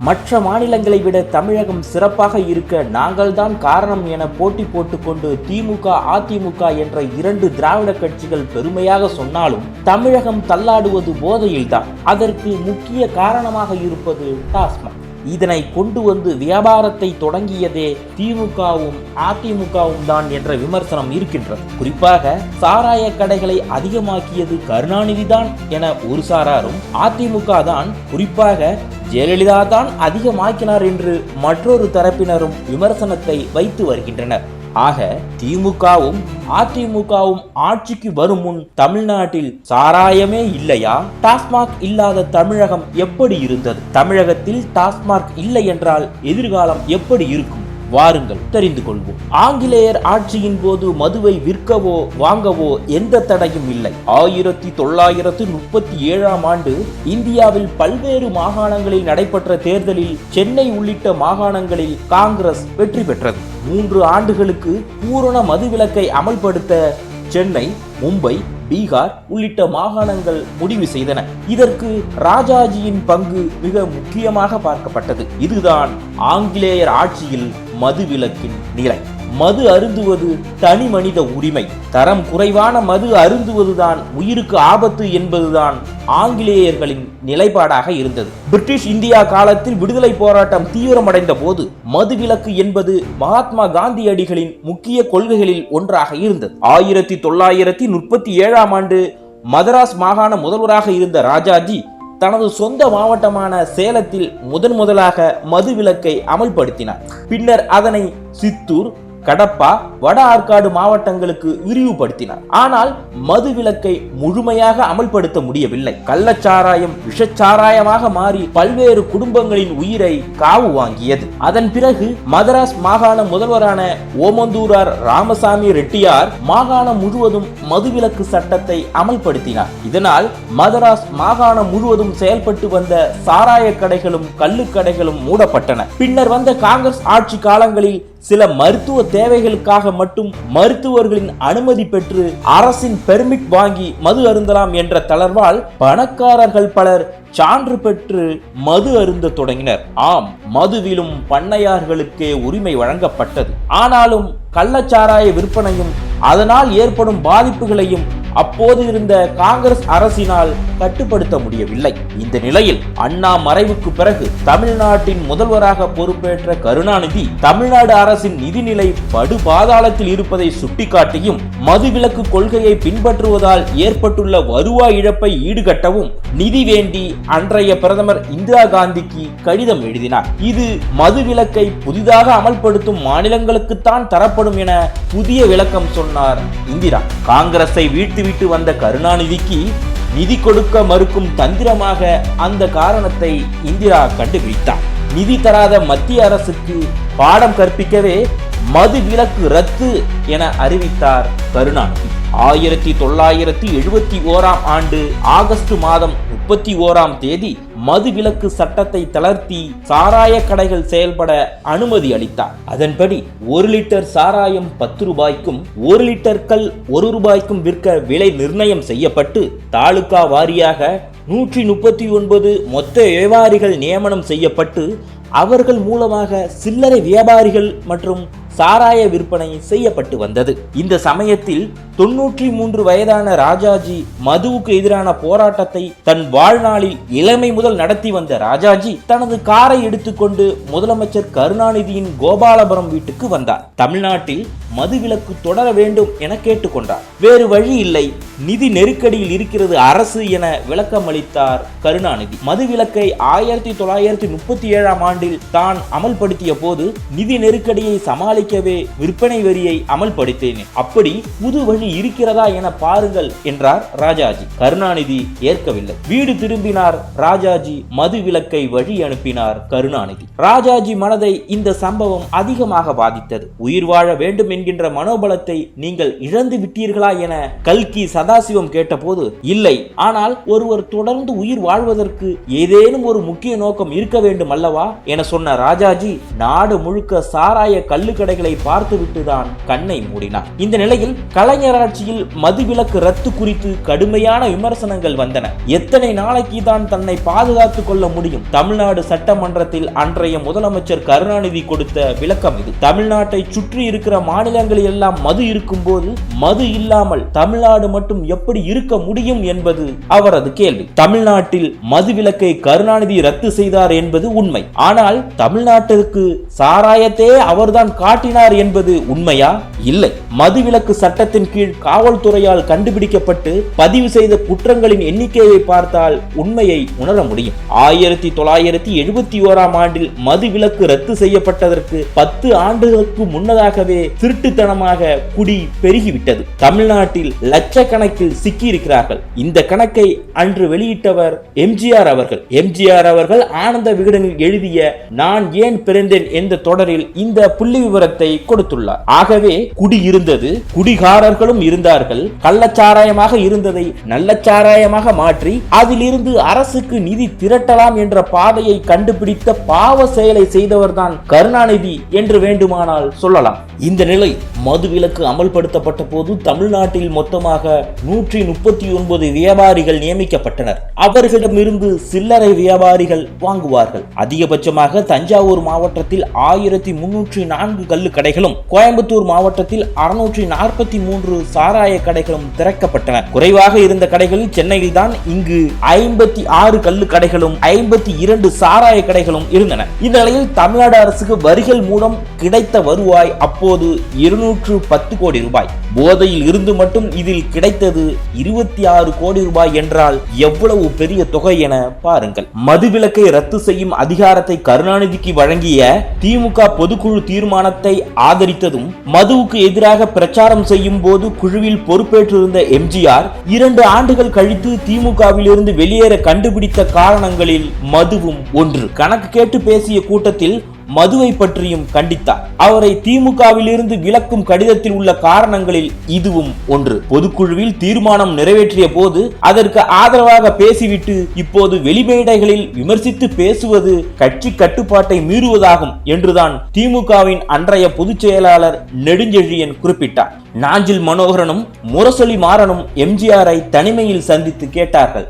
மற்ற மாநிலங்களை விட தமிழகம் சிறப்பாக இருக்க நாங்கள்தான் காரணம் என போட்டி போட்டுக்கொண்டு திமுக அதிமுக என்ற இரண்டு திராவிட கட்சிகள் பெருமையாக சொன்னாலும் தமிழகம் தள்ளாடுவது போதையில்தான். அதற்கு முக்கிய காரணமாக இருப்பது டாஸ்மாக். இதனை கொண்டு வந்து வியாபாரத்தை தொடங்கியதே திமுகவும் அதிமுகவும் தான் என்ற விமர்சனம் இருக்கின்றது. குறிப்பாக சாராய கடைகளை அதிகமாக்கியது கருணாநிதி தான் என ஒரு சாராரும் அதிமுக தான் குறிப்பாக ஜெயலலிதா தான் அதிகமாக்கினார் என்று மற்றொரு தரப்பினரும் விமர்சனத்தை வைத்து வருகின்றனர். ஆக திமுகவும் அதிமுகவும் ஆட்சிக்கு வரும் முன் தமிழ்நாட்டில் சாராயமே இல்லையா? டாஸ்மாக் இல்லாத தமிழகம் எப்படி இருந்தது? தமிழகத்தில் டாஸ்மாக் இல்லை என்றால் எதிர்காலம் எப்படி இருக்கும்? வாருங்கள் தெரிந்து கொள்வோம். ஆங்கிலேயர் ஆட்சியின் போது மதுவை விற்கவோ வாங்கவோ எந்த தடையும் இல்லை. ஆயிரத்தி தொள்ளாயிரத்து முப்பத்தி ஏழாம் ஆண்டு இந்தியாவில் பல்வேறு மாகாணங்களில் நடைபெற்ற தேர்தலில் சென்னை உள்ளிட்ட மாகாணங்களில் காங்கிரஸ் வெற்றி பெற்றது. மூன்று ஆண்டுகளுக்கு பூரண மதுவிலக்கை அமல்படுத்த சென்னை மும்பை பீகார் உள்ளிட்ட மாகாணங்கள் முடிவு செய்தன. இதற்கு ராஜாஜியின் பங்கு மிக முக்கியமாக பார்க்கப்பட்டது. இதுதான் ஆங்கிலேயர் ஆட்சியில் மதுவிலக்கின் நிலை. மது அருந்துவது தனி மனித உரிமை. தரம் குறைவான மது அருந்துவதுதான் உயிருக்கு ஆபத்து என்பதுதான் ஆங்கிலேயர்களின் நிலைப்பாடாக இருந்தது. பிரிட்டிஷ் இந்தியா காலத்தில் விடுதலை போராட்டம் தீவிரமடைந்த போது மதுவிலக்கு என்பது மகாத்மா காந்தியடிகளின் முக்கிய கொள்கைகளில் ஒன்றாக இருந்தது. ஆயிரத்தி தொள்ளாயிரத்தி முப்பத்தி ஏழாம் ஆண்டு மதராஸ் மாகாண முதல்வராக இருந்த ராஜாஜி தனது சொந்த மாவட்டமான சேலத்தில் முதன் முதலாக மதுவிலக்கை அமல்படுத்தினார். பின்னர் அதனை சித்தூர் கடப்பா வட ஆற்காடு மாவட்டங்களுக்கு விரிவுபடுத்தினார். ஆனால் மது விலக்கை முழுமையாக அமல்படுத்த முடியவில்லை. கள்ளச்சாராயம் விஷச்சாராயமாக மாறி பல்வேறு குடும்பங்களின் உயிரை காவு வாங்கியது. அதன் பிறகு மதராஸ் மாகாண முதல்வரான ஓமந்தூரார் ராமசாமி ரெட்டியார் மாகாணம் முழுவதும் மதுவிலக்கு சட்டத்தை அமல்படுத்தினார். இதனால் மதராஸ் மாகாணம் முழுவதும் செயல்பட்டு வந்த சாராய கடைகளும் கள்ளுக்கடைகளும் மூடப்பட்டன. பின்னர் வந்த காங்கிரஸ் ஆட்சி காலங்களில் சில மருத்துவ தேவைகளுக்காக மட்டும் மருத்துவர்களின் அனுமதி பெற்று அரசின் பெர்மிட் வாங்கி மது அருந்தலாம் என்ற தளர்வால் பணக்காரர்கள் பலர் சான்று பெற்று மது அருந்த தொடங்கினர். ஆம் மதுவிலும் பண்ணையார்களுக்கே உரிமை வழங்கப்பட்டது. ஆனாலும் கள்ளச்சாராய விற்பனையும் அதனால் ஏற்படும் பாதிப்புகளையும் அப்போது இருந்த காங்கிரஸ் அரசினால் கட்டுப்படுத்த முடியவில்லை. இந்த நிலையில் அண்ணா மறைவுக்கு பிறகு தமிழ்நாட்டின் முதல்வராக பொறுப்பேற்ற கருணாநிதி தமிழ்நாடு அரசின் நிதிநிலை படு பாதாளத்தில் இருப்பதை சுட்டிக்காட்டியும் மதுவிலக்கு கொள்கையை பின்பற்றுவதால் ஏற்பட்டுள்ள வருவாய் இழப்பை ஈடுகட்டவும் நிதி வேண்டி அன்றைய பிரதமர் இந்திரா காந்திக்கு கடிதம் எழுதினார். இது மதுவிலக்கை புதிதாக அமல்படுத்தும் மாநிலங்களுக்குத்தான் தரப்படும் என புதிய விளக்கம் சொன்னார் இந்திரா. காங்கிரஸை விட்டு வந்த கருணாநிதிக்கு நிதி கொடுக்க மறுக்கும் தந்திரமாக அந்த காரணத்தை இந்திரா கண்டுபிடித்தார். நிதி தராத மத்திய அரசுக்கு பாடம் கற்பிக்கவே மது விலக்கு ரத்து என அறிவித்தார் கருணாநிதி. ஆயிரத்தி தொள்ளாயிரத்தி எழுபத்தி ஓராம் ஆண்டு ஆகஸ்ட் மாதம் முப்பத்தி ஓராம் தேதி மது விலக்கு சட்டத்தை தளர்த்தி சாராய கடைகள் செயல்பட அனுமதி அளித்தார். அதன்படி ஒரு லிட்டர் சாராயம் பத்து ரூபாய்க்கும் ஒரு லிட்டர் கல் ஒரு ரூபாய்க்கும் விற்க விலை நிர்ணயம் செய்யப்பட்டு தாலுகா வாரியாக நூற்றி முப்பத்தி ஒன்பது மொத்த வியாபாரிகள் நியமனம் செய்யப்பட்டு அவர்கள் மூலமாக சில்லறை வியாபாரிகள் மற்றும் சாராய விற்பனை செய்யப்பட்டு வந்தது. இந்த சமயத்தில் தொன்னூற்றி மூன்று வயதான ராஜாஜி மதுவுக்கு எதிரான போராட்டத்தை தன் வாழ்நாளில் இளமை முதல் நடத்தி வந்த ராஜாஜி தனது காரை எடுத்துக்கொண்டு முதலமைச்சர் கருணாநிதியின் கோபாலபுரம் வீட்டுக்கு வந்தார். தமிழ்நாட்டில் மதுவிலக்கு தொடர வேண்டும் என கேட்டுக்கொண்டார். வேறு வழி இல்லை. நிதி நெருக்கடியில் இருக்கிறது அரசு என விளக்கம் அளித்தார் கருணாநிதி. மதுவிலக்கை ஆயிரத்தி தொள்ளாயிரத்தி முப்பத்தி ஏழாம் ஆண்டில் தான் அமல்படுத்திய போது நிதி நெருக்கடியை சமாளிக்கவே விற்பனை வரியை அமல்படுத்தினேன். அப்படி புது வழி இருக்கிறதா என பாருங்கள் என்றார் ராஜாஜி. கருணாநிதி ஏற்கவில்லை. வீடு திரும்பினார் ராஜாஜி மது விலக்கை வழி அனுப்பினார் கருணாநிதி. ராஜாஜி மனதை இந்த சம்பவம் அதிகமாக பாதித்தது. உயிர் வாழ வேண்டும் என்கின்ற மனோபலத்தை நீங்கள் இழந்து விட்டீர்களா என கல்கி சதாசிவம் கேட்டபோது இல்லை ஆனால் ஒருவர் தொடர்ந்து உயிர் வாழ்வதற்கு ஏதேனும் ஒரு முக்கிய நோக்கம் இருக்க வேண்டும் அல்லவா? என சொன்ன ராஜாஜி நாடு முழுக்க சாராய கள்ளுக்கடைகளை பார்த்துவிட்டுதான் கண்ணை மூடினார். இந்த நிலையில் கலைஞராட்சியில் மதுவிலக்கு ரத்து குறித்து கடுமையான விமர்சனங்கள் வந்தன. எத்தனை நாளைக்கு தான் தன்னை பாதுகாத்துக் கொள்ள முடியும்? தமிழ்நாடு சட்டமன்றத்தில் அன்றைய முதலமைச்சர் கருணாநிதி கொடுத்த விளக்கம் இது. தமிழ்நாட்டை சுற்றி இருக்கிற மாநிலங்களில் எல்லாம் மது இருக்கும்போது மது இல்லாமல் தமிழ்நாடு மட்டும் மட்டும் எப்படி இருக்க முடியும் என்பது அவரது கேள்வி. தமிழ்நாட்டில் மதுவிலக்கை கருணாநிதி ரத்து செய்தார் என்பது உண்மை. ஆனால் தமிழ்நாட்டிற்கு சாராயத்தே அவர்தான் காட்டினார் என்பது உண்மையா? இல்லை. மதுவிலக்கு சட்டத்தின் கீழ் காவல்துறையால் கண்டுபிடிக்கப்பட்டு பதிவு செய்த குற்றங்களின் எண்ணிக்கையை பார்த்தால் உண்மையை உணர முடியும். ஆயிரத்தி தொள்ளாயிரத்தி எழுபத்தி ஓராம் ஆண்டில் மதுவிலக்கு ரத்து செய்யப்பட்டதற்கு பத்து ஆண்டுகளுக்கு முன்னதாகவே திருட்டுத்தனமாக குடி பெருகிவிட்டது. தமிழ்நாட்டில் லட்சக்கணக்கான லட்சக்கணக்கில் சிக்கியிருக்கிறார்கள். இந்த கணக்கை அன்று வெளியிட்டவர் எம்ஜிஆர் அவர்கள். எம்ஜிஆர் அவர்கள் ஆனந்த விகடனில் எழுதிய நான் ஏன் பிறந்தேன் என்ற தொடரில் இந்த புள்ளி விவரத்தை கொடுத்துள்ளார். ஆகவே குடி இருந்தது குடிகாரர்களும் இருந்தார்கள். கள்ளச்சாராயமாக இருந்ததை நல்ல சாராயமாக மாற்றி அதிலிருந்து அரசுக்கு நிதி திரட்டலாம் என்ற பாதையை கண்டுபிடித்த பாவ செயலை செய்தவர்தான் கருணாநிதி என்று வேண்டுமானால் சொல்லலாம். இந்த நிலை மதுவிலக்கு அமல்படுத்தப்பட்ட போது தமிழ்நாட்டில் மொத்தமாக நூற்றி முப்பத்தி ஒன்பது வியாபாரிகள் நியமிக்கப்பட்டனர். அவர்களிடமிருந்து சில்லறை வியாபாரிகள் வாங்குவார்கள். அதிகபட்சமாக தஞ்சாவூர் மாவட்டத்தில் ஆயிரத்தி முன்னூற்றி நான்கு கல்லு கடைகளும் கோயம்புத்தூர் மாவட்டத்தில் அறுநூற்றி நாற்பத்தி மூன்று சாராய கடைகளும் திறக்கப்பட்டன. குறைவாக இருந்த கடைகளில் சென்னையில் தான் இங்கு ஐம்பத்தி ஆறு கல்லு கடைகளும் ஐம்பத்தி இரண்டு சாராய கடைகளும் இருந்தன. இந்த நிலையில் தமிழ்நாடு அரசுக்கு வரிகள் மூலம் கிடைத்த வருவாய் அப்போது இருநூற்று பத்து கோடி ரூபாய். போதையில் இருந்து மட்டும் இதில் கிடைத்த கிடைத்தது இருபத்தி ஆறு கோடி ரூபாய் என்றால் எவ்வளவு பெரிய தொகை என பாருங்கள். மதுவிலக்கை ரத்து செய்யும் அதிகாரத்தை கருணாநிதிக்கு வழங்கிய திமுக பொதுக்குழு தீர்மானத்தை ஆதரித்ததும் மதுவுக்கு எதிராக பிரச்சாரம் செய்யும் போது குழுவில் பொறுப்பேற்றிருந்த எம்ஜிஆர் இரண்டு ஆண்டுகள் கழித்து திமுகவில் இருந்து வெளியேற கண்டுபிடித்த காரணங்களில் மதுவும் ஒன்று. கணக்கு கேட்டு பேசிய கூட்டத்தில் மதுவை பற்றியும் கண்டித்தார். அவரை திமுகவில் இருந்து விலக்கும் கடிதத்தில் உள்ள காரணங்களில் இதுவும் ஒன்று. பொதுக்குழுவில் தீர்மானம் நிறைவேற்றிய போது அதற்கு ஆதரவாக பேசிவிட்டு இப்போது வெளிமேடைகளில் விமர்சித்து பேசுவது கட்சி கட்டுப்பாட்டை மீறுவதாகும் என்றுதான் திமுகவின் அன்றைய பொதுச் செயலாளர் நெடுஞ்செழியன் குறிப்பிட்டார். நாஞ்சில் மனோகரனும் முரசொலி மாறனும் எம்ஜிஆரை தனிமையில் சந்தித்து கேட்டார்கள்.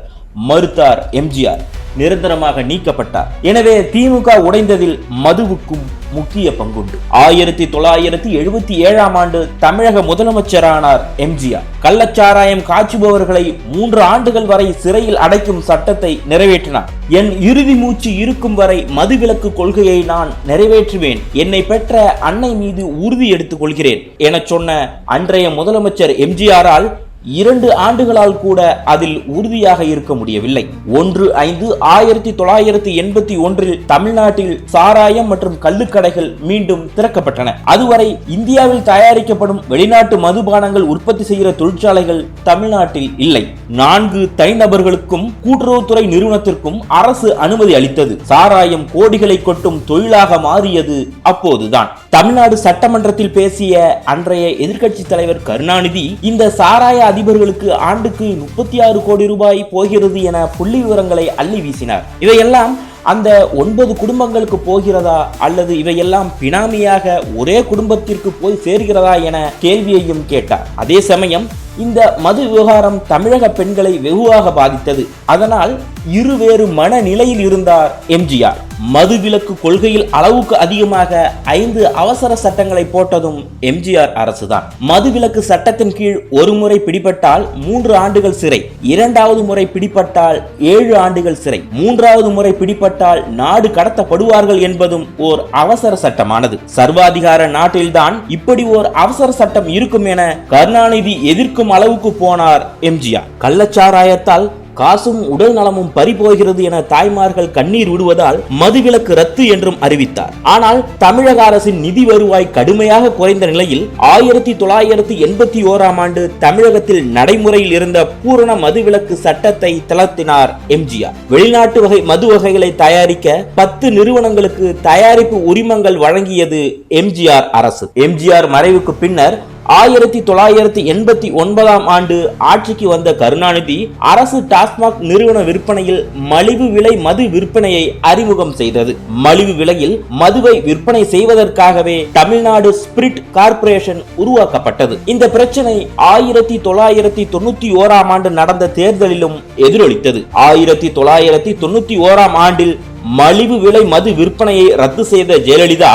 மறுத்தார் எம்ஜிஆர். நிரந்தரமாக நீக்கப்பட்டார். எனவே திமுக உடைந்ததில் மதுவுக்கும் முக்கிய பங்குண்டு. ஆயிரத்தி தொள்ளாயிரத்தி எழுபத்தி ஏழாம் ஆண்டு தமிழக முதலமைச்சரானார் எம்ஜிஆர். கள்ளச்சாராயம் காய்ச்சுபவர்களை மூன்று ஆண்டுகள் வரை சிறையில் அடைக்கும் சட்டத்தை நிறைவேற்றினார். என் இறுதி மூச்சு இருக்கும் வரை மதுவிலக்கு கொள்கையை நான் நிறைவேற்றுவேன். என்னை பெற்ற அன்னை மீது உறுதி எடுத்துக் கொள்கிறேன். என சொன்ன அன்றைய முதலமைச்சர் எம்ஜிஆரால் இரண்டு ஆண்டுகளால் கூட அதில் உறுதியாக இருக்க முடியவில்லை. ஒன்று ஐந்து ஆயிரத்தி தொள்ளாயிரத்தி எண்பத்தி ஒன்றில் தமிழ்நாட்டில் சாராயம் மற்றும் கள்ளுக்கடைகள் மீண்டும் திறக்கப்பட்டன. அதுவரை இந்தியாவில் தயாரிக்கப்படும் வெளிநாட்டு மதுபானங்கள் உற்பத்தி செய்கிற தொழிற்சாலைகள் தமிழ்நாட்டில் இல்லை. நான்கு தனிநபர்களுக்கும் கூட்டுறவுத்துறை நிறுவனத்திற்கும் அரசு அனுமதி அளித்தது. சாராயம் கோடிகளை கொட்டும் தொழிலாக மாறியது அப்போதுதான். தமிழ்நாடு சட்டமன்றத்தில் பேசிய அன்றைய எதிர்க்கட்சி தலைவர் கருணாநிதி இந்த சாராய அதிபர்களுக்கு ஆண்டுக்கு முப்பத்தி ஆறு கோடி ரூபாய் போகிறது என புள்ளி விவரங்களை அள்ளி வீசினார். இவையெல்லாம் அந்த ஒன்பது குடும்பங்களுக்கு போகிறதா அல்லது இவையெல்லாம் பினாமியாக ஒரே குடும்பத்திற்கு போய் சேர்கிறதா என கேள்வியையும் கேட்டார். அதே சமயம் இந்த மது விவகாரம் தமிழக பெண்களை வெகுவாக பாதித்தது. அதனால் இருவேறு மனநிலையில் இருந்தார் எம்ஜிஆர். மது விலக்கு கொள்கையில் அளவுக்கு அதிகமாக ஐந்து அவசர சட்டங்களை போட்டதும் எம்ஜிஆர் அரசுதான். மது விலக்கு சட்டத்தின் கீழ் ஒரு முறை பிடிபட்டால் மூன்று ஆண்டுகள் சிறை இரண்டாவது முறை பிடிபட்டால் ஏழு ஆண்டுகள் சிறை மூன்றாவது முறை பிடிபட்டால் நாடு கடத்தப்படுவார்கள் என்பதும் ஓர் அவசர சட்டமானது. சர்வாதிகார நாட்டில்தான் இப்படி ஓர் அவசர சட்டம் இருக்கும் என கருணாநிதி எதிர்க்கும் அளவுக்கு போனார் எம்ஜிஆர். கள்ளச்சாராயத்தால் காசும் உடல் நலமும் பறிபோகிறது என தாய்மார்கள் கண்ணீர் விடுவதால் மதுவிலக்கு ரத்து என்றும் அறிவித்தார். ஆனால் தமிழக அரசின் நிதி வருவாய் கடுமையாக குறைந்த நிலையில் ஆயிரத்தி தொள்ளாயிரத்தி எண்பத்தி ஓராம் ஆண்டு தமிழகத்தில் நடைமுறையில் இருந்த பூரண மதுவிலக்கு சட்டத்தை தளர்த்தினார் எம்ஜிஆர். வெளிநாட்டு வகை மது வகைகளை தயாரிக்க பத்து நிறுவனங்களுக்கு தயாரிப்பு உரிமங்கள் வழங்கியது எம்ஜிஆர் அரசு. எம்ஜிஆர் மறைவுக்கு பின்னர் ஆயிரத்தி தொள்ளாயிரத்தி எண்பத்தி ஒன்பதாம் ஆண்டு ஆட்சிக்கு வந்த கருணாநிதி அரசு டாஸ்மாக் நிறுவன விற்பனையில் மலிவு விலை மது விற்பனையை அறிமுகம் செய்தது. மலிவு விலையில் மதுவை விற்பனை செய்வதற்காகவே தமிழ்நாடு ஸ்பிரிட் கார்ப்பரேஷன் உருவாக்கப்பட்டது. இந்த பிரச்சனை ஆயிரத்தி தொள்ளாயிரத்தி தொண்ணூத்தி ஓராம் ஆண்டு நடந்த தேர்தலிலும் எதிரொலித்தது. ஆயிரத்தி தொள்ளாயிரத்தி தொண்ணூத்தி ஓராம் ஆண்டில் மலிவு விலை மது விற்பனையை ரத்து செய்த ஜெயலலிதா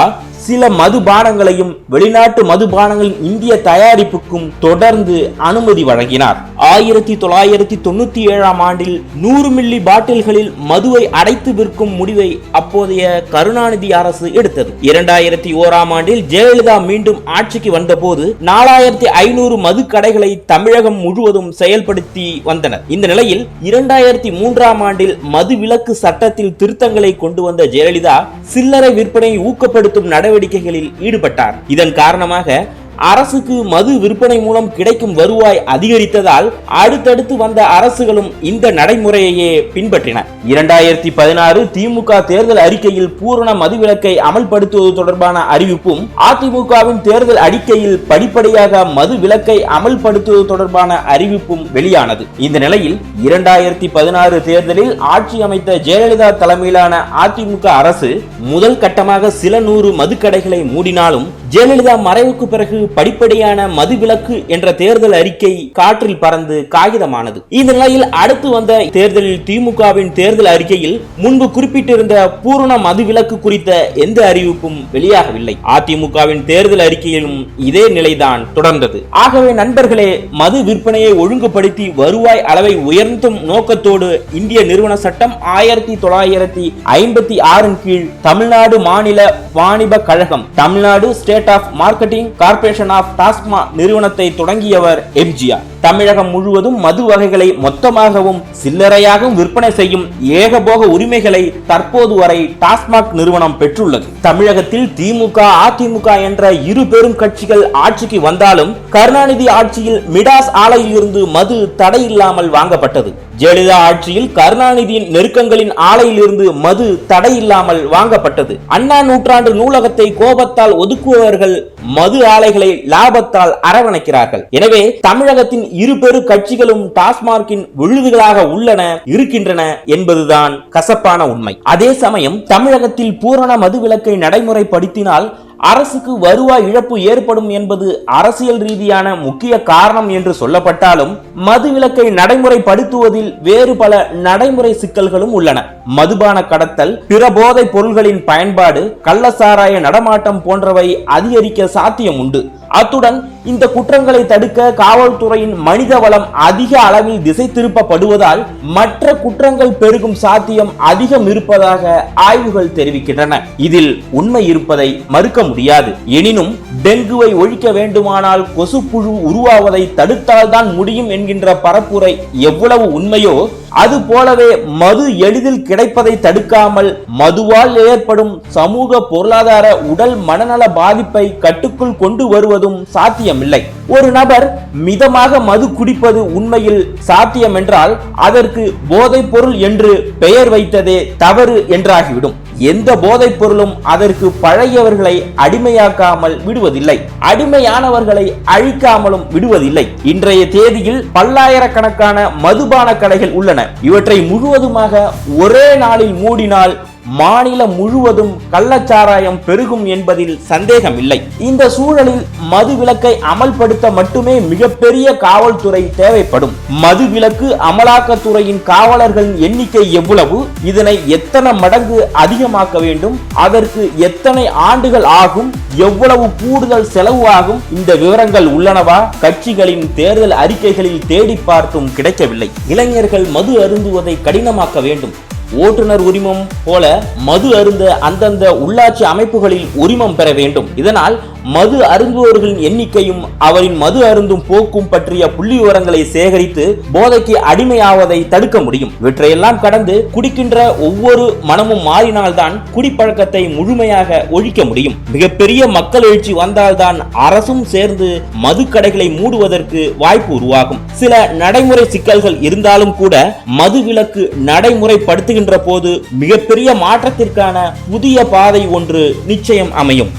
சில மதுபானங்களையும் வெளிநாட்டு மதுபானங்களின் இந்திய தயாரிப்புக்கும் தொடர்ந்து அனுமதி வழங்கினார். ஆயிரத்தி தொள்ளாயிரத்தி தொண்ணூற்றி ஏழாம் ஆண்டில் நூறு மில்லி பாட்டில்களில் மதுவை அடைத்து விற்கும் முடிவை அப்போதைய கருணாநிதி அரசு எடுத்தது. இரண்டாயிரத்தி ஓராம் ஆண்டில் ஜெயலலிதா மீண்டும் ஆட்சிக்கு வந்தபோது நாலாயிரத்தி ஐநூறு மது கடைகளை தமிழகம் முழுவதும் செயல்படுத்தி வந்தனர். இந்த நிலையில் இரண்டாயிரத்தி மூன்றாம் ஆண்டில் மது விலக்கு சட்டத்தில் திருத்தங்களை கொண்டு வந்த ஜெயலலிதா சில்லறை விற்பனையை ஊக்கப்படுத்தும் நடவடிக்கைகளில் ஈடுபட்டார். இதன் காரணமாக அரசுக்கு மது விற்பனை மூலம் கிடைக்கும் வருவாய் அதிகரித்ததால் அடுத்தடுத்து வந்த அரசுகளும் இந்த நடைமுறையையே பின்பற்றின. இரண்டாயிரத்தி பதினாறு திமுக தேர்தல் அறிக்கையில் பூரண மதுவிலக்கை அமல்படுத்துவது தொடர்பான அறிவிப்பும் அதிமுகவின் தேர்தல் அறிக்கையில் படிப்படியாக மது விலக்கை அமல்படுத்துவது தொடர்பான அறிவிப்பும் வெளியானது. இந்த நிலையில் இரண்டாயிரத்தி பதினாறு தேர்தலில் ஆட்சி அமைத்த ஜெயலலிதா தலைமையிலான அதிமுக அரசு முதல் கட்டமாக சில நூறு மதுக்கடைகளை மூடினாலும் ஜெயலலிதா மறைவுக்கு பிறகு படிப்படியான மதுவிலக்கு என்ற தேர்தல் அறிக்கை காற்றில் பறந்து காகிதமானது. இந்த நிலையில் அடுத்து வந்த தேர்தலில் திமுகவின் தேர்தல் அறிக்கையில் முன்பு குறிப்பிட்டிருந்த பூரண மதுவிலக்கு குறித்த எந்த அறிவிப்பும் வெளியாகவில்லை. அதிமுகவின் தேர்தல் அறிக்கையிலும் இதே நிலைதான் தொடர்ந்தது. ஆகவே நண்பர்களே மது விற்பனையை ஒழுங்குபடுத்தி வருவாய் அளவை உயர்த்தும் நோக்கத்தோடு இந்திய நிறுவன சட்டம் ஆயிரத்தி தொள்ளாயிரத்தி ஐம்பத்தி ஆறின் கீழ் தமிழ்நாடு மாநில வாணிப கழகம் Tamil Nadu state of marketing corporation of TASMAC நிறுவனத்தை தொடங்கியவர் எம்ஜிஆர் தமிழகம் முழுவதும் மது வகைகளை மொத்தமாகவும் சில்லறையாகவும் விற்பனை செய்யும் ஏகபோக உரிமைகளை தற்போது வரை டாஸ்மாக் நிறுவனம் பெற்றுள்ளது. தமிழகத்தில் திமுக அதிமுக என்ற இரு பெரும் கட்சிகள் ஆட்சிக்கு வந்தாலும் கருணாநிதி ஆட்சியில் மிடாஸ் ஆலையில் இருந்து மது தடையில்லாமல் வாங்கப்பட்டது. ஜெயலலிதா ஆட்சியில் கருணாநிதியின் நெருக்கங்களின் ஆலையிலிருந்து மது தடையில்லாமல் வாங்கப்பட்டது. அண்ணா நூற்றாண்டு நூலகத்தை கோபத்தால் ஒதுக்குபவர்கள் மது ஆலைகளை லாபத்தால் அரவணைக்கிறார்கள். எனவே தமிழகத்தின் இரு பெரு கட்சிகளும் டாஸ்மார்க்கின் விழுதுகளாக உள்ளன இருக்கின்றன என்பதுதான் கசப்பான உண்மை. அதே சமயம் தமிழகத்தில் பூரண மதுவிலக்கை நடைமுறைப்படுத்தினால் அரசுக்கு வருவாய் இழப்பு ஏற்படும் என்பது அரசியல் ரீதியான முக்கிய காரணம் என்று சொல்லப்பட்டாலும் மதுவிலக்கை நடைமுறைப்படுத்துவதில் வேறு பல நடைமுறை சிக்கல்களும் உள்ளன. மதுபான கடத்தல் பிற போதைப் பொருள்களின் பயன்பாடு கள்ளசாராய நடமாட்டம் போன்றவை அதிகரிக்க சாத்தியம் உண்டு அத்துடன் இந்த குற்றங்களை தடுக்க காவல்துறையின் மனித வளம் அதிக அளவில் திசை திருப்பப்படுவதால் மற்ற குற்றங்கள் பெருகும் சாத்தியம் அதிகம் இருப்பதாக ஆய்வுகள் தெரிவிக்கின்றன. இதில் உண்மை இருப்பதை மறுக்க முடியாது. எனினும் டெங்குவை ஒழிக்க வேண்டுமானால் கொசுப்புழு உருவாவதை தடுத்தால்தான் முடியும் என்கின்ற பரப்புரை எவ்வளவு உண்மையோ அது போலவே மது எளிதில் கிடைப்பதை தடுக்காமல் மதுவால் ஏற்படும் சமூக பொருளாதார உடல் மனநல பாதிப்பை கட்டுக்குள் கொண்டு வருவதும் சாத்தியமில்லை. ஒரு நபர் மிதமாக மது குடிப்பது உண்மையில் சாத்தியம் என்றால் அதற்கு போதைப் பொருள் என்று பெயர் வைத்ததே தவறு என்றாகிவிடும். எந்த போதைப் பொருளும் அதற்கு பழையவர்களை அடிமையாக்காமல் விடுவதில்லை. அடிமையானவர்களை அழிக்காமலும் விடுவதில்லை. இன்றைய தேதியில் பல்லாயிரக்கணக்கான மதுபான கடைகள் உள்ளன. இவற்றை முழுவதுமாக ஒரே நாளில் மூடினால் மாநிலம் முழுவதும் கள்ளச்சாராயம் பெருகும் என்பதில் சந்தேகமில்லை. இந்த சூழலில் மது விலக்கை அமல்படுத்த மட்டுமே மிகப்பெரிய காவல்துறை தேவைப்படும். மது விலக்கு அமலாக்கத்துறையின் காவலர்களின் எண்ணிக்கை எவ்வளவு? இதனை எத்தனை மடங்கு அதிகமாக்க வேண்டும்? அதற்கு எத்தனை ஆண்டுகள் ஆகும்? எவ்வளவு கூடுதல் செலவு ஆகும்? இந்த விவரங்கள் உள்ளனவா? கட்சிகளின் தேர்தல் அறிக்கைகளில் தேடி பார்த்தும் கிடைக்கவில்லை. இளைஞர்கள் மது அருந்துவதை கடினமாக்க வேண்டும். ஓட்டுநர் உரிமம் போல மது அருந்த அந்தந்த உள்ளாட்சி அமைப்புகளில் உரிமம் பெற வேண்டும். இதனால் மது அருந்துவோர்களின் எண்ணிக்கையும் அவரின் மது அருந்தும் போக்கும் பற்றிய புள்ளி விவரங்களை சேகரித்து போதைக்கு அடிமையாவதை தடுக்க முடியும். இவற்றையெல்லாம் கடந்து குடிக்கின்ற ஒவ்வொரு மனமும் மாறினால்தான் குடிப்பழக்கத்தை முழுமையாக ஒழிக்க முடியும். மிகப்பெரிய மக்கள் எழுச்சி வந்தால்தான் அரசும் சேர்ந்து மது கடைகளை மூடுவதற்கு வாய்ப்பு உருவாகும். சில நடைமுறை சிக்கல்கள் இருந்தாலும் கூட மது விலக்கு நடைமுறைப்படுத்துகின்ற போது மிகப்பெரிய மாற்றத்திற்கான புதிய பாதை ஒன்று நிச்சயம் அமையும்.